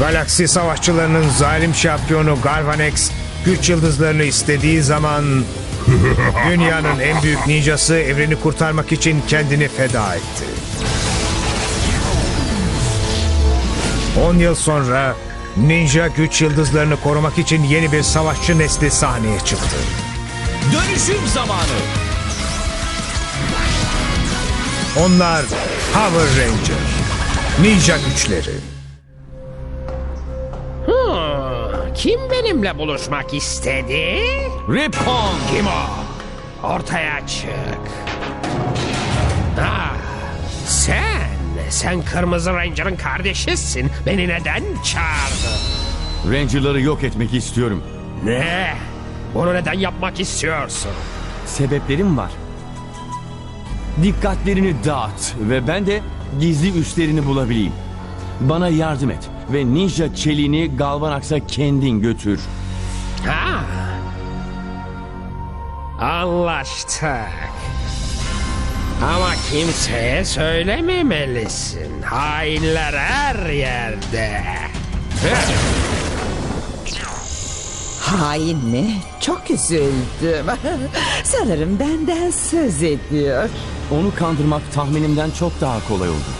Galaksi savaşçılarının zalim şampiyonu Garvanex güç yıldızlarını istediği zaman dünyanın en büyük ninjası evreni kurtarmak için kendini feda etti. 10 yıl sonra ninja güç yıldızlarını korumak için yeni bir savaşçı nesli sahneye çıktı. Dönüşüm zamanı. Onlar Power Ranger. Ninja güçleri. Hmm, Kim benimle buluşmak istedi? Ripon. Kim o? Ortaya çık. Ah, sen, sen Kırmızı Ranger'ın kardeşisin. Beni neden çağırdın? Ranger'ları yok etmek istiyorum. Ne? Bunu neden yapmak istiyorsun? Sebeplerim var. Dikkatlerini dağıt ve ben de gizli üslerini bulabileyim. Bana yardım et ve ninja çeliğini Galvanax'a kendin götür. Ha? Anlaştık. Ama kimseye söylememelisin. Hainler her yerde. Hain mi? Çok üzüldüm. Sanırım benden söz ediyor. Onu kandırmak tahminimden çok daha kolay oldu.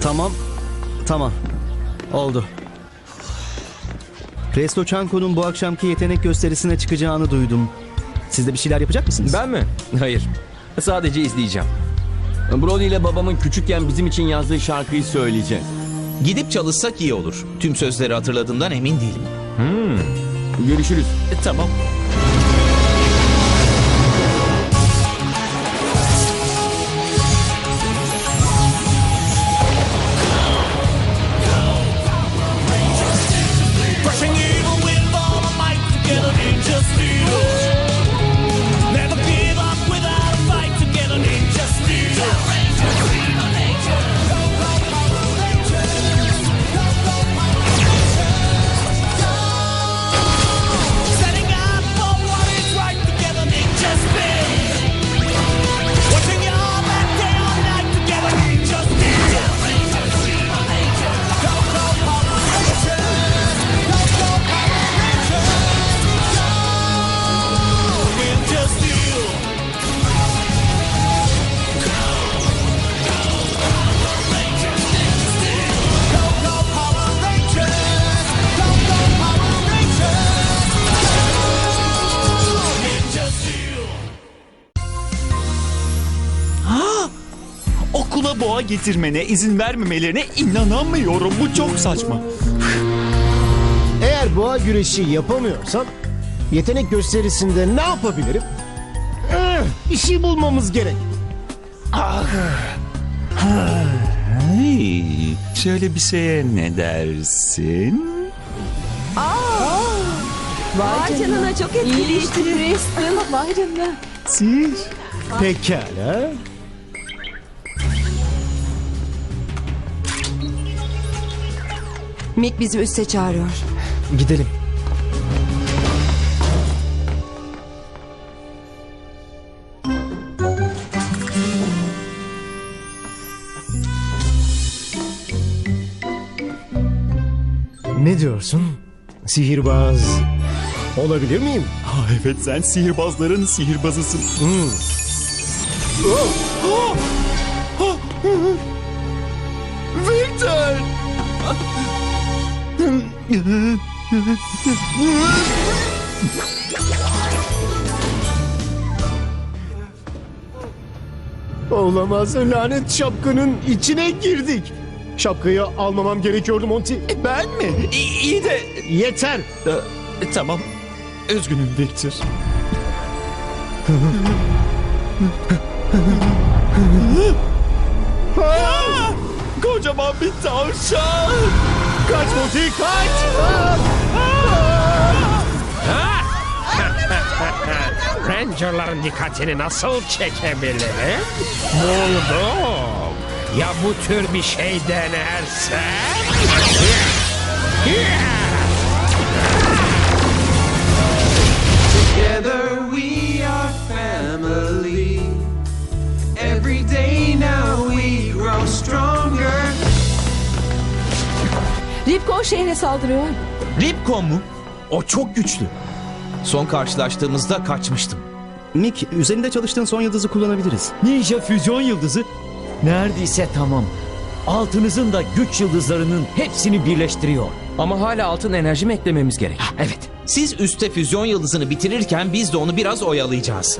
Tamam. Tamam. Oldu. Presto Chanko'nun bu akşamki yetenek gösterisine çıkacağını duydum. Siz de bir şeyler yapacak mısınız? Ben mi? Hayır. Sadece izleyeceğim. Brody ile babamın küçükken bizim için yazdığı şarkıyı söyleyeceğiz. Gidip çalışsak iyi olur. Tüm sözleri hatırladığımdan emin değilim. Görüşürüz. E, tamam. Okula boğa getirmene izin vermemelerine inanamıyorum. Bu çok saçma. Eğer boğa güreşi yapamıyorsam yetenek gösterisinde ne yapabilirim? Eh, Bir şey bulmamız gerek. Hey, şöyle bir şeye ne dersin? Vay canına çok etkileyici. Crystal. Vay canına. Sihir. Pekala. Mick bizi üste çağırıyor. Gidelim. Ne diyorsun? Sihirbaz olabilir miyim? Ha, evet sen sihirbazların sihirbazısın. Victor! Olamaz lanet şapkanın içine girdik. Şapkayı almamam gerekiyordu Monty. Ben mi? İyi, iyi de... Yeter. E, tamam. Üzgünüm Victor. Kocaman bir tavşan. Kaç Monty kaç. Ranger'ların dikkatini nasıl çekebilirim? Buldum. Ya bu tür bir şey denersen? Lipkon şehre saldırıyor. Ripcon mu? O çok güçlü. Son karşılaştığımızda kaçmıştım. Mick, üzerinde çalıştığın son yıldızı kullanabiliriz. Ninja füzyon yıldızı neredeyse tamam. Altınızın da güç yıldızlarının hepsini birleştiriyor. Ama hala altın enerjimi eklememiz gerek. Evet. Siz üstte füzyon yıldızını bitirirken biz de onu biraz oyalayacağız.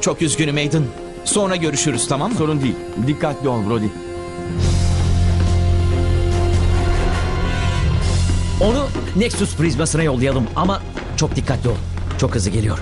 Çok üzgünüm Aiden. Sonra görüşürüz tamam mı? Sorun değil. Dikkatli ol Brody. Onu Nexus prizmasına yollayalım ama çok dikkatli ol. Çok hızlı geliyor.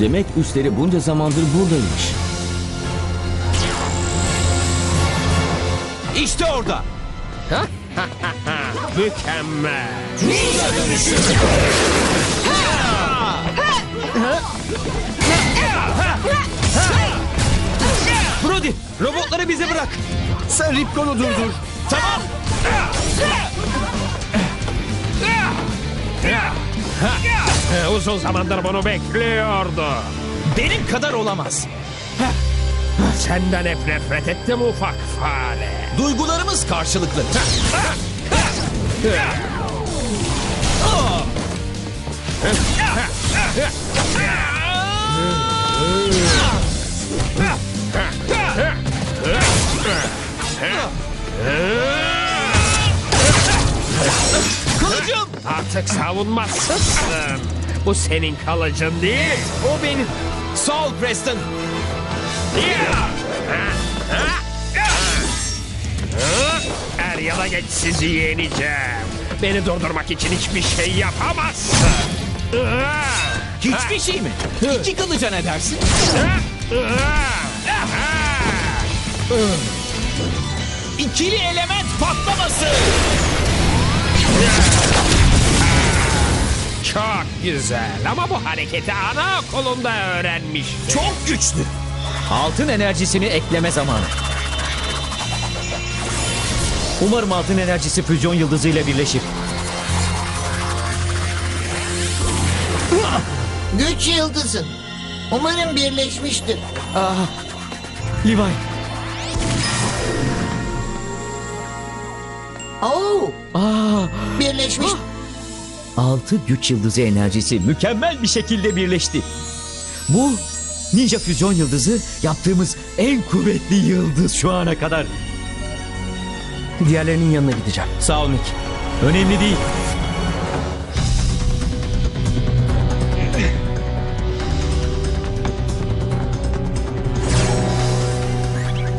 Demek üstleri bunca zamandır buradaymış. İşte orada. Mükemmel. Brody robotları bize bırak. Sen Ripcon'u durdur. Tamam. Uzun zamandır bunu bekliyordu. Benim kadar olamaz. Senden hep nefret ettim ufak fare. Duygularımız karşılıklı. Kılıcım. Artık savunmasızsın. Bu senin kalıcın değil. O benim. Sağ ol Preston. Er ya da geç sizi yeneceğim. Beni durdurmak için hiçbir şey yapamazsın. Hiçbir şey mi? İki kılıca ne dersin? İkili element patlaması. Çok güzel ama bu hareketi anaokulunda öğrenmiş. Çok güçlü. Altın enerjisini ekleme zamanı. Umarım altın enerjisi füzyon yıldızıyla birleşir. Güç yıldızı. Umarım birleşmiştir. Levi, Oo, aa, birleşmiş. altı güç yıldızı enerjisi mükemmel bir şekilde birleşti. Bu ninja füzyon yıldızı yaptığımız en kuvvetli yıldız şu ana kadar. Diğerlerinin yanına gideceğim. Sağ ol Nick. Önemli değil.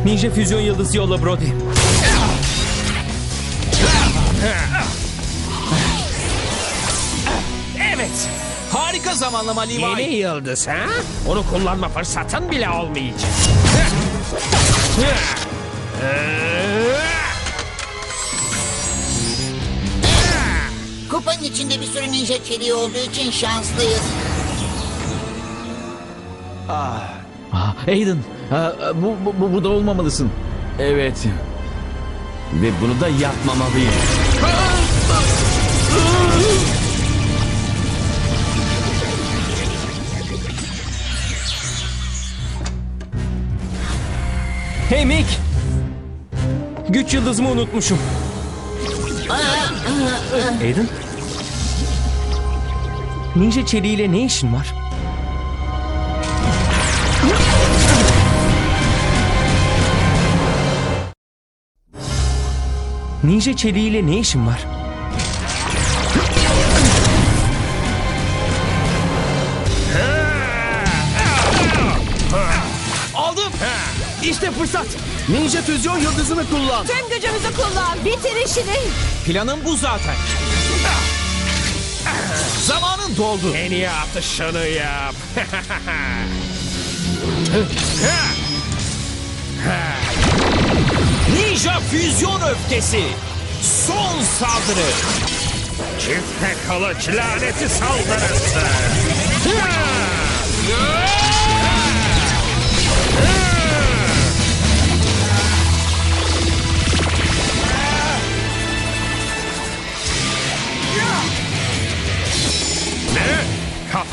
Ninja füzyon yıldızı yolla Brody. Evet. Harika zamanlama Levi. Yeni yıldız ha? Onu kullanma fırsatın bile olmayacak. Kupanın içinde bir sürü ninja çeliği olduğu için şanslıyız. Aa, Aiden, aa, bu, bu, bu, burada olmamalısın. Evet. Ve bunu da yapmamalıyım. Hey Mick! Güç yıldızımı unutmuşum. Aiden? Ninja çeliğiyle ne işin var? Ninja çeliğiyle ne işin var? Aldım. İşte fırsat. Ninja füzyon yıldızını kullan. Tüm gücümüzü kullan. Bitir işini. Planım bu zaten. Doldu. En iyi atışını yap. Ninja füzyon öfkesi. Son saldırı. Çifte kılıç laneti saldırısı.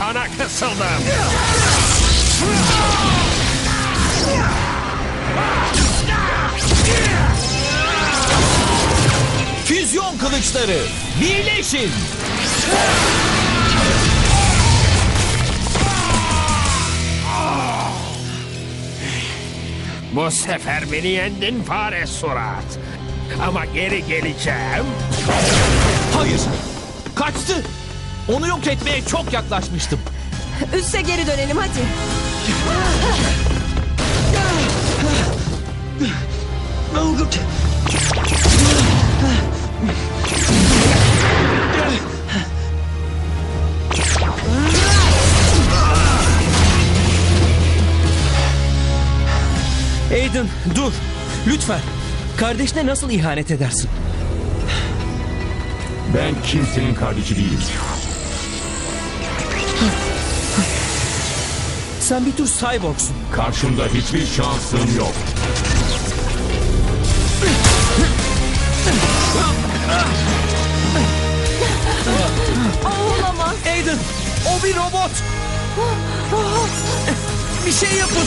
katıldım. Füzyon kılıçları birleşin. Bu sefer beni yendin fare surat. Ama geri geleceğim. Hayır. Kaçtı. Onu yok etmeye çok yaklaşmıştım. Üste geri dönelim hadi. Aiden dur. Lütfen. Kardeşine nasıl ihanet edersin? Ben kimsenin kardeşi değilim. Sen bir tür cyborgsun. Karşımda hiçbir şansın yok. Olamaz. Aiden o bir robot. Bir şey yapın.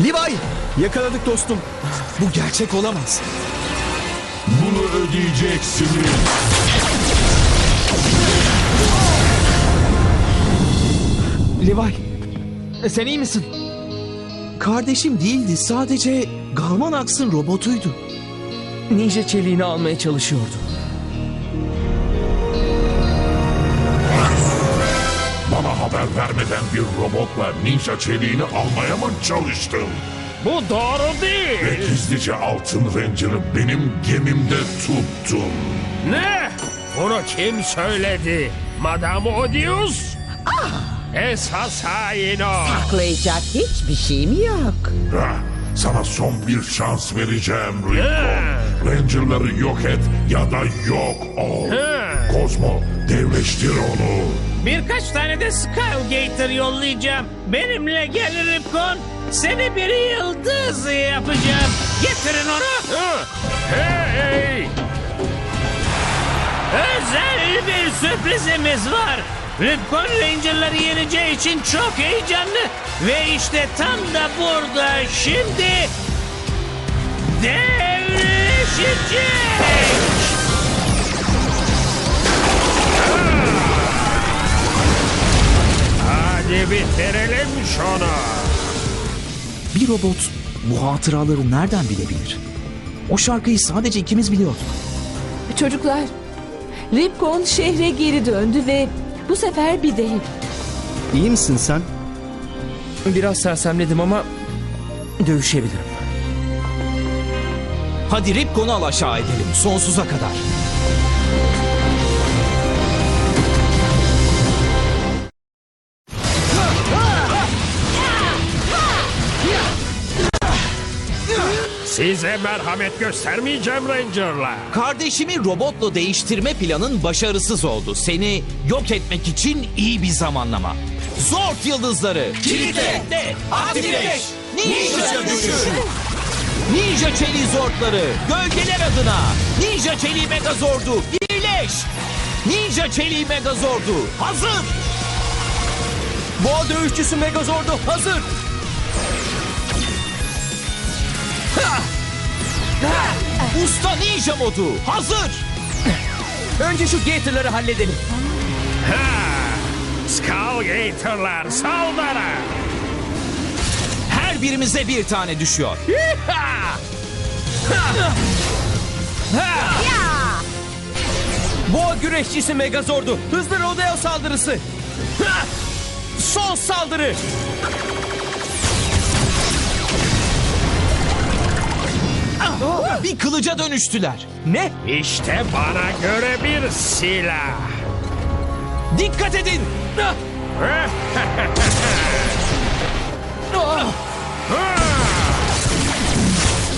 Levi! Yakaladık dostum. Bu gerçek olamaz. Bunu ödeyeceksiniz. Levi. e, Sen iyi misin? Kardeşim değildi. Sadece Galvanax'ın robotuydu. Ninja çeliğini almaya çalışıyordu. Haber vermeden bir robotla ninja çeliğini almaya mı çalıştın? Bu doğru Ve değil. gizlice altın Ranger'ı benim gemimde tuttun. Ne? Bunu kim söyledi? Madame Odious? Esas hain o. Saklayacak hiçbir şeyim yok. Hah, sana son bir şans vereceğim Rico. Ranger'ları yok et ya da yok ol. Kozmo devleştir onu. Birkaç tane de Skullgator yollayacağım. Benimle gel Ripkon. Seni bir yıldız yapacağım. Getirin onu. Hey! Özel bir sürprizimiz var. Ripkon Ranger'ları yeneceği için çok heyecanlı. Ve işte tam da burada şimdi devleşecek. Hadi bitirelim şunu. Bir robot bu hatıraları nereden bilebilir? O şarkıyı sadece ikimiz biliyorduk. Çocuklar, Ripkon şehre geri döndü ve bu sefer bir dev. İyi misin sen? Biraz sersemledim ama dövüşebilirim. Hadi Ripcon'u al aşağı edelim sonsuza kadar. Size merhamet göstermeyeceğim Ranger'la. Kardeşimi robotla değiştirme planın başarısız oldu. Seni yok etmek için iyi bir zamanlama. Zord yıldızları. Kilitle. Aktifleş. Ninja gücü. Ninja çeliği zordları. Gölgeler adına. Ninja çeliği megazordu. Birleş. Ninja çeliği megazordu. Hazır. Boğa dövüşçüsü Megazord'u hazır. Usta ninja modu. Hazır. Önce şu Gator'ları halledelim. Skullgator'lar saldırı. Her birimize bir tane düşüyor. Boğa güreşçisi Megazord'u. Hızlı rodeo saldırısı. Son saldırı. Bir kılıca dönüştüler. Ne? İşte bana göre bir silah. Dikkat edin.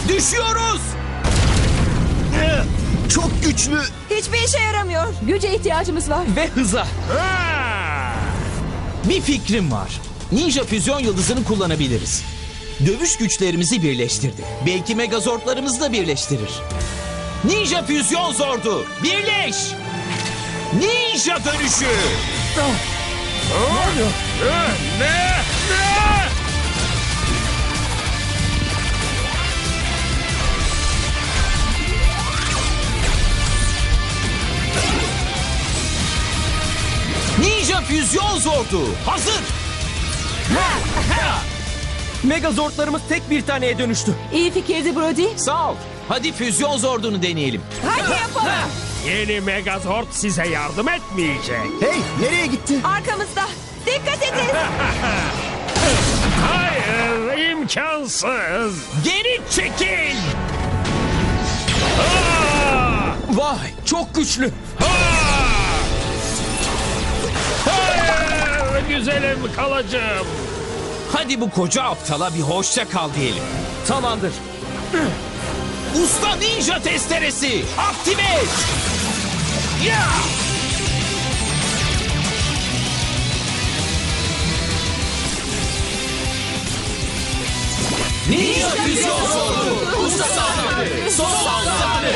Düşüyoruz. Çok güçlü. Hiçbir işe yaramıyor. Güce ihtiyacımız var. Ve hıza. Bir fikrim var. Ninja füzyon yıldızını kullanabiliriz. Dövüş güçlerimizi birleştirdi. Belki megazordlarımızı da birleştirir. Ninja füzyon zordu. Birleş! Ninja dönüşü! Ne? Ne? Ninja füzyon zordu. Hazır! Megazordlarımız tek bir taneye dönüştü. İyi fikirdi Brody. Sağ ol. Hadi füzyon zordunu deneyelim. Hadi yapalım. Yeni Megazord size yardım etmeyecek. Hey nereye gitti? Arkamızda. Dikkat edin. Hayır, imkansız. Geri çekil! Vay çok güçlü. Hayır, güzelim kalacağım. Hadi bu koca aptala bir hoşça kal diyelim. Tamamdır. Usta Ninja testeresi aktive! Ya! Ninja füzyon sordu. Usta saldırı. Son saldırı.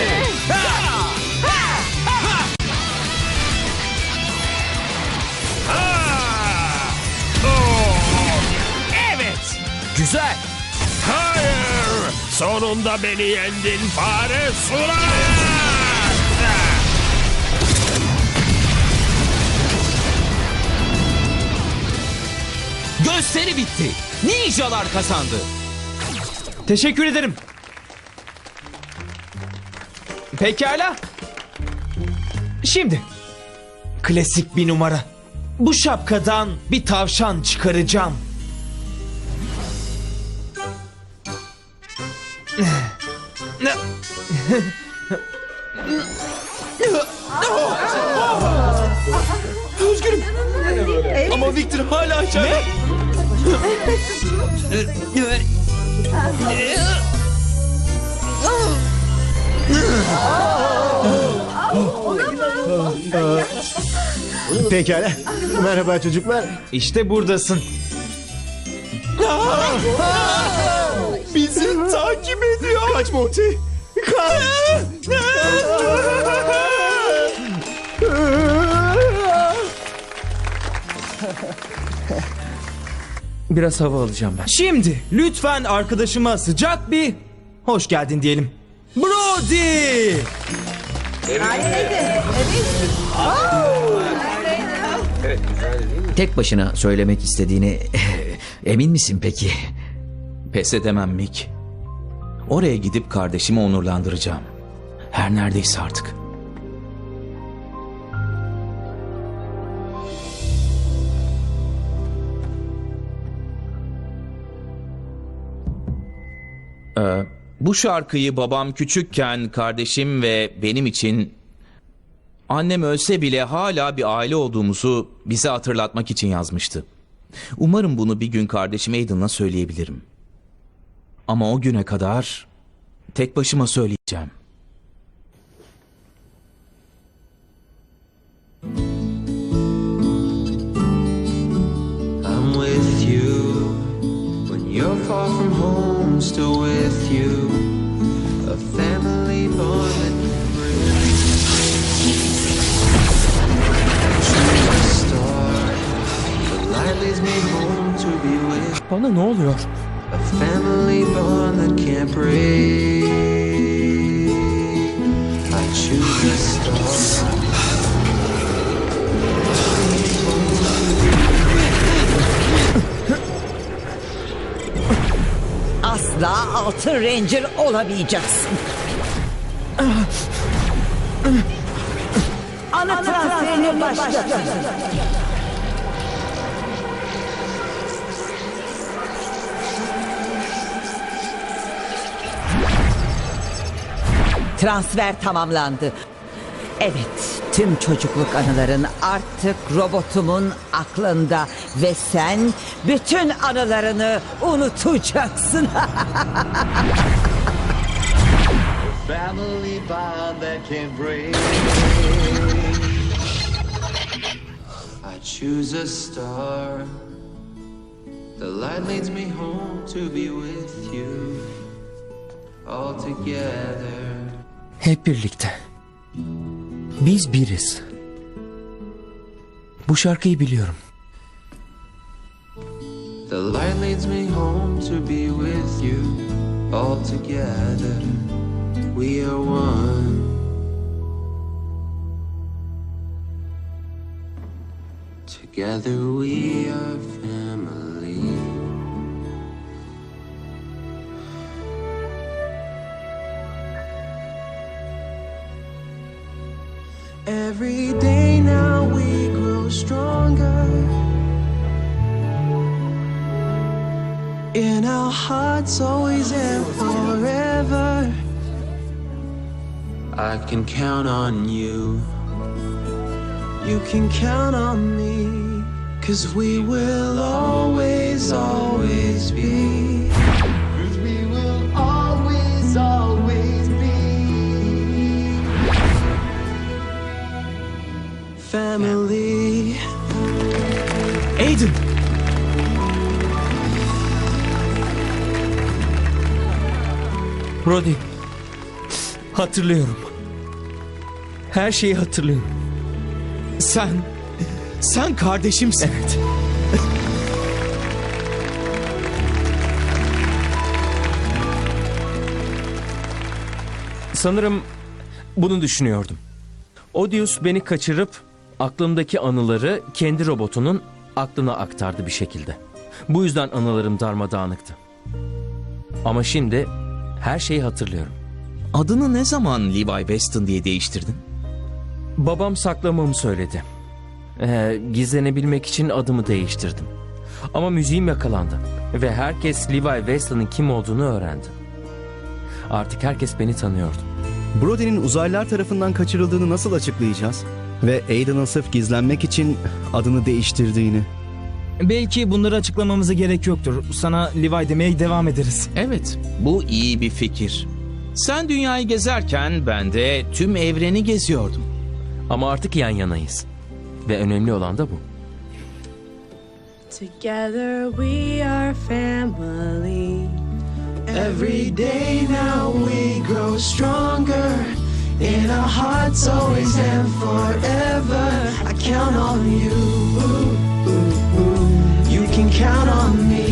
Güzel. Hayır. Sonunda beni yendin fare sular. Gösteri bitti. Ninjalar kazandı. Teşekkür ederim. Pekala. Şimdi. Klasik bir numara. Bu şapkadan bir tavşan çıkaracağım. Victor hala aşağıda. Pekala. Merhaba çocuklar. İşte buradasın. Bizi takip ediyor. Kaç Monty. Kaç. Biraz hava alacağım ben. Şimdi lütfen arkadaşıma sıcak bir hoş geldin diyelim. Brody! Tek başına söylemek istediğini emin misin peki? Pes edemem Mick. Oraya gidip kardeşimi onurlandıracağım. Her neredeyse artık. Ee, bu şarkıyı babam küçükken kardeşim ve benim için annem ölse bile hala bir aile olduğumuzu bize hatırlatmak için yazmıştı. Umarım bunu bir gün kardeşim Aiden'la söyleyebilirim. Ama o güne kadar tek başıma söyleyeceğim. Home, still with you. A family bond that can bring the start. The light leads me home to be with Bana ne oluyor? a family bond that can't break. Asla altın ranger olamayacaksın. Ana transferini başlatın. Transfer tamamlandı. Evet, tüm çocukluk anıların artık robotumun aklında ve sen bütün anılarını unutacaksın. I choose a star. The light leads me home to be with you all together. Hep birlikte. Biz biriz. Bu şarkıyı biliyorum. The light leads me home to be with you all together. We are one. Together we are family. Every day now we grow stronger. Our hearts, always and forever. I can count on you. You can count on me. Cause we will always, always be. Cause we will always, always be. Family. Brody. Hatırlıyorum. Her şeyi hatırlıyorum. Sen, sen kardeşimsin. Evet. Sanırım bunu düşünüyordum. Odious beni kaçırıp aklımdaki anıları kendi robotunun aklına aktardı bir şekilde. Bu yüzden anılarım darmadağınıktı. Ama şimdi her şeyi hatırlıyorum. Adını ne zaman Levi Weston diye değiştirdin? Babam saklamamı söyledi. Ee, gizlenebilmek için adımı değiştirdim. Ama müziğim yakalandı. Ve herkes Levi Weston'ın kim olduğunu öğrendi. Artık herkes beni tanıyordu. Brody'nin uzaylılar tarafından kaçırıldığını nasıl açıklayacağız? Ve Aiden'ın sırf gizlenmek için adını değiştirdiğini. Belki bunları açıklamamıza gerek yoktur. Sana Levi demeye devam ederiz. Evet, bu iyi bir fikir. Sen dünyayı gezerken ben de tüm evreni geziyordum. Ama artık yan yanayız. Ve önemli olan da bu. Together we are family. Every day now we grow stronger. In our hearts, always and forever. I count on you. You can count on me.